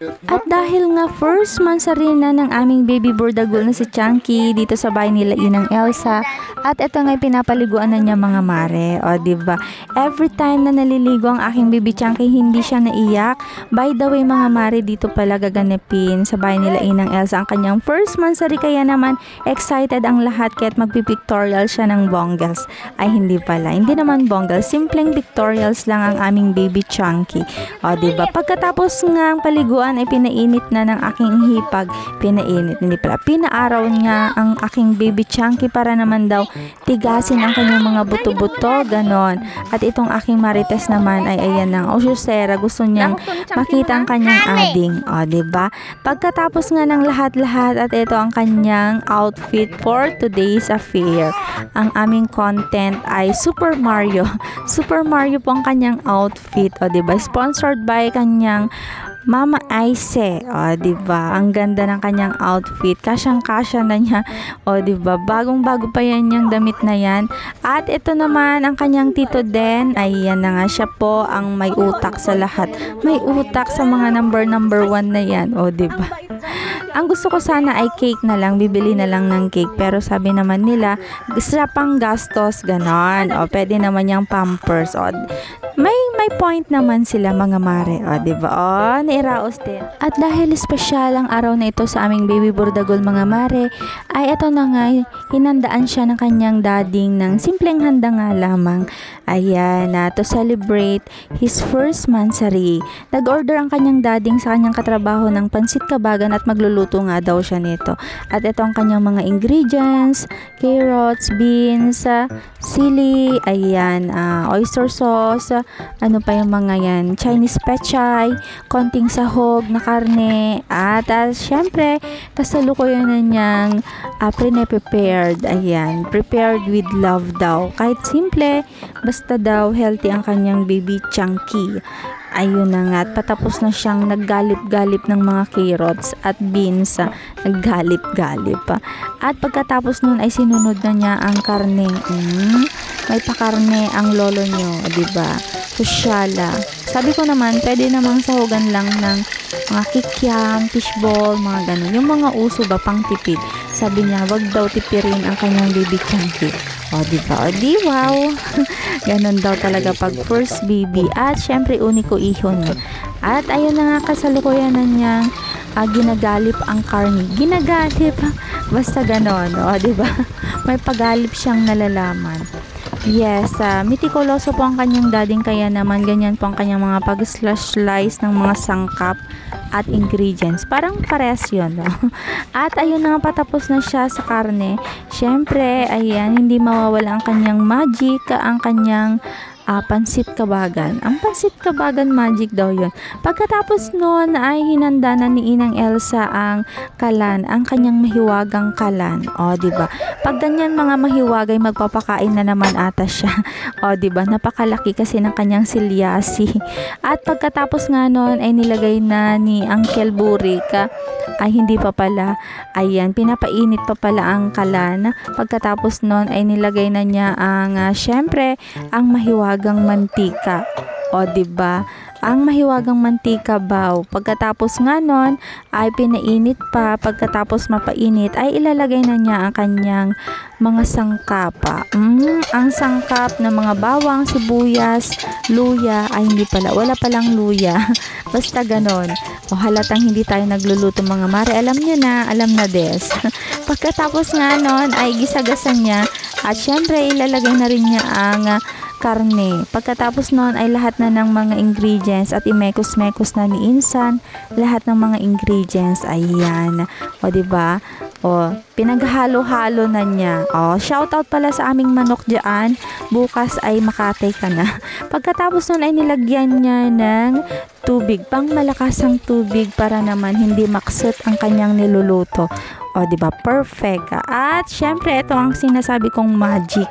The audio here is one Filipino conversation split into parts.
At dahil nga first month sa ng aming baby bordagul na si Chunky dito sa bahay nila Inang Elsa at ito nga pinapaliguan na niya mga mare. O ba? Every time na naliligo ang aking baby Chunky hindi siya naiyak. By the way mga mare dito pala gaganapin sa bahay nila Inang Elsa ang kanyang first month sa kaya naman excited ang lahat kaya't magpipictorial siya ng bongles. Ay hindi pala. Hindi naman bongles. Simpleng pictorials lang ang aming baby Chunky. O ba? Pagkatapos nga ang paliguan ay pinainit na ng aking hipag. Pinainit, hindi pala. Pinaaraw niya ang aking baby chunky para naman daw tigasin ang kanyang mga buto-buto, ganon. At itong aking marites naman ay ayan ng Oshusera, gusto niyang makita ang kanyang ading. O, ba? Pagkatapos nga ng lahat-lahat at ito ang kanyang outfit for today's affair. Ang aming content ay Super Mario. Super Mario po ang kanyang outfit. O, ba? Sponsored by kanyang Mama Aise, o, di ba? Ang ganda ng kanyang outfit. Kasyang-kasya na niya. O, di ba? Bagong-bago pa yan yung damit na yan. At ito naman, ang kanyang tito Den. Ay, yan na nga siya po ang may utak sa lahat. May utak sa mga number number one na yan. O, di ba? Ang gusto ko sana ay cake na lang, bibili na lang ng cake. Pero sabi naman nila, sa pang gastos, ganon. O, pwede naman yung pampers. O, may point naman sila mga mare. O, di ba? O, nairaos din. At dahil espesyal ang araw na ito sa aming baby bordagol mga mare, ay ito na nga, hinandaan siya ng kanyang dading ng simpleng handa nga lamang. Ayan, na to celebrate his first mansari. Nag-order ang kanyang dading sa kanyang katrabaho ng pansit kabagan at magluluto nga daw siya nito. At ito ang kanyang mga ingredients, carrots, beans, sili, ayan, ah, oyster sauce, ano pa yung mga yan, Chinese pechay, konting sahog na karne, at ah, syempre, kasalukuyan na niyang uh, pre-prepared, ayan, prepared with love daw. Kahit simple, basta daw healthy ang kanyang baby chunky. Ayun na nga, at patapos na siyang naggalip-galip ng mga carrots at beans, ah, naggalip-galip. ah. At pagkatapos nun ay sinunod na niya ang karne. Mm, may pakarne ang lolo nyo, di ba? Kusyala. Sabi ko naman, pwede namang sahugan lang ng mga kikiam, fishball, mga ganun. Yung mga uso ba, pang tipid. Sabi niya, wag daw tipirin ang kanyang baby chunky. O, di ba? O, di wow. Ganon daw talaga pag first baby. At syempre, uniko ihon niya. At ayun na nga kasalukuyan na niyang ah, ginagalip ang karni. Ginagalip. Basta ganon. O, di ba? May pagalip siyang nalalaman. Yes, uh, mitikuloso po ang kanyang dading kaya naman ganyan po ang kanyang mga pag-slash-slice ng mga sangkap at ingredients. Parang pares yun, no? At ayun na nga patapos na siya sa karne. Siyempre, ayan, hindi mawawala ang kanyang magic, ang kanyang ah, pansit kabagan. Ang pansit kabagan magic daw yun. Pagkatapos noon ay hinanda na ni Inang Elsa ang kalan, ang kanyang mahiwagang kalan. O, di ba? Pag ganyan mga mahiwagay, magpapakain na naman ata siya. o, di ba? Napakalaki kasi ng kanyang silyasi. At pagkatapos nga noon ay nilagay na ni Uncle Burik ah, ay hindi pa pala. Ayan, pinapainit pa pala ang kalan. Pagkatapos noon ay nilagay na niya ang ah, syempre ang mahiwagang mantika. O, ba? Ang mahiwagang mantika baw. Pagkatapos nga nun, ay pinainit pa. Pagkatapos mapainit, ay ilalagay na niya ang kanyang mga sangkapa. Mm, ang sangkap ng mga bawang, sibuyas, luya, ay hindi pala. Wala palang luya. Basta ganon. O halatang hindi tayo nagluluto mga mare. Alam niyo na, alam na des. Pagkatapos nga nun, ay gisagasan niya. At syempre, ilalagay na rin niya ang ah, karne. Pagkatapos noon ay lahat na ng mga ingredients at imekos-mekos na ni Insan, lahat ng mga ingredients ayan. O ba? O pinaghalo-halo na niya. O shoutout pala sa aming manok diyan. Bukas ay makatay ka na. Pagkatapos noon ay nilagyan niya ng tubig, pang malakas ang tubig para naman hindi maksot ang kanyang niluluto. O, di ba? Perfect. At, syempre, ito ang sinasabi kong magic.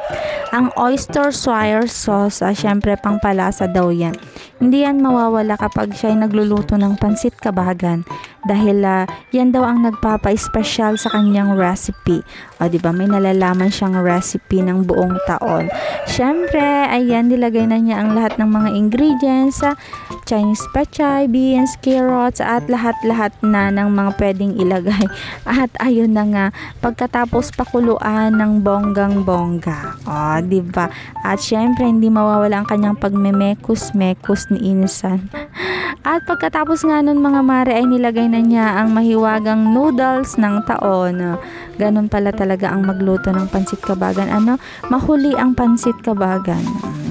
Ang oyster sour sauce, ah, syempre, pangpalasa daw yan. Hindi yan mawawala kapag siya ay nagluluto ng pansit kabagan. Dahil ah, yan daw ang nagpapa-special sa kanyang recipe. O, di ba? May nalalaman siyang recipe ng buong taon. Syempre, ayan, nilagay na niya ang lahat ng mga ingredients sa Chinese pechay, beans, carrots, at lahat-lahat na ng mga pwedeng ilagay. At ayun na nga, pagkatapos pakuluan ng bonggang-bongga. O, di ba? At syempre, hindi mawawala ang kanyang pagmemekos-mekos ni Insan. At pagkatapos nga nun mga mare ay nilagay na niya ang mahiwagang noodles ng taon. Ganon pala talaga ang magluto ng pansit kabagan. Ano? Mahuli ang pansit kabagan.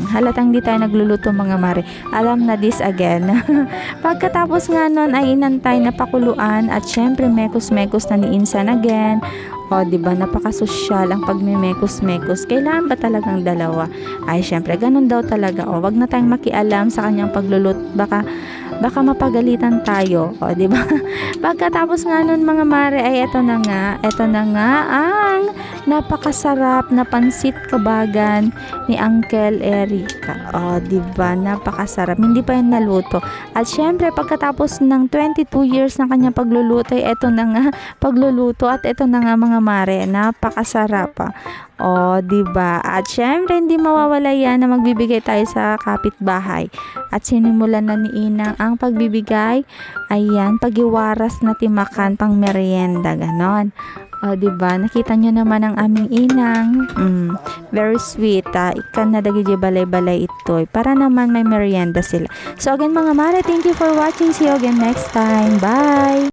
Halatang di tayo nagluluto mga mare. Alam na this again. Pagkatapos nga nun ay inantay na pakuluan at syempre mekos-mekos na ni Insan again. O, di ba napakasosyal ang pagmemekos-mekos. Kailangan ba talagang dalawa? Ay, syempre, ganun daw talaga. O, wag na tayong makialam sa kanyang pagluluto. Baka baka mapagalitan tayo. O, di ba? Pagkatapos nga nun mga mare ay eto na nga, eto na nga ang napakasarap na pansit kabagan ni Uncle Erica. O, di ba? Napakasarap. Hindi pa yan naluto. At syempre, pagkatapos ng 22 years ng kanyang pagluluto, ay eto na nga pagluluto at eto na nga mga mare, napakasarap. ah. O, di ba? At syempre, hindi mawawala yan na magbibigay tayo sa kapitbahay. At sinimulan na ni Inang ang pagbibigay. Ayan, pagiwaras na timakan pang merienda, ganon. O, di ba? Nakita nyo naman ang aming inang. Mm, very sweet. Ah. Ikan na dagi di balay-balay ito. Para naman may merienda sila. So, again mga mare, thank you for watching. See you again next time. Bye!